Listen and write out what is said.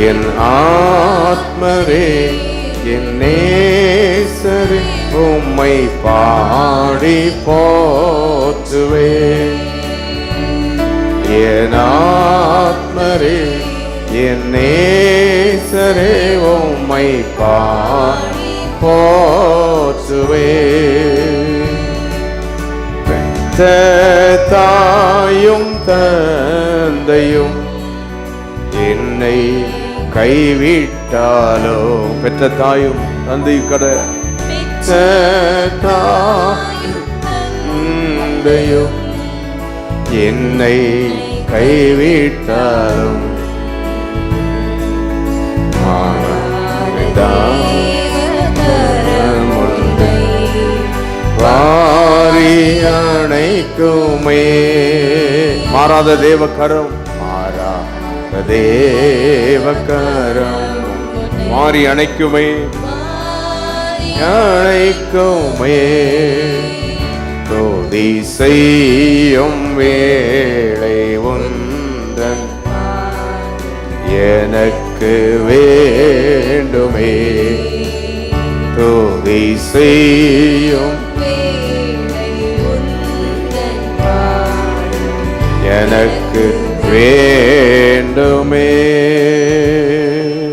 என் ஆத்மரே என் நேசரே உம்மை பாடி போற்றுவேன் என் ஆத்மரே என் நேசரே உம்மை பாடி போற்றுவேன் தாயும் தந்தையும் என்னை கைவிட்டாலோ? பெற்ற தாயும் தந்தையும் கடை தந்தையும் என்னை கைவிட்டாலும். வாரி அணைக்குமே. மாறாத தேவக்கரம் மாறாத தேவக்கரம் மாறி அணைக்குமே. அணைக்குமே. தோதி செய்யும் வேளை உந்தன் எனக்கு வேண்டுமே. தோதி செய்யும் எனக்கு வேண்டுமே.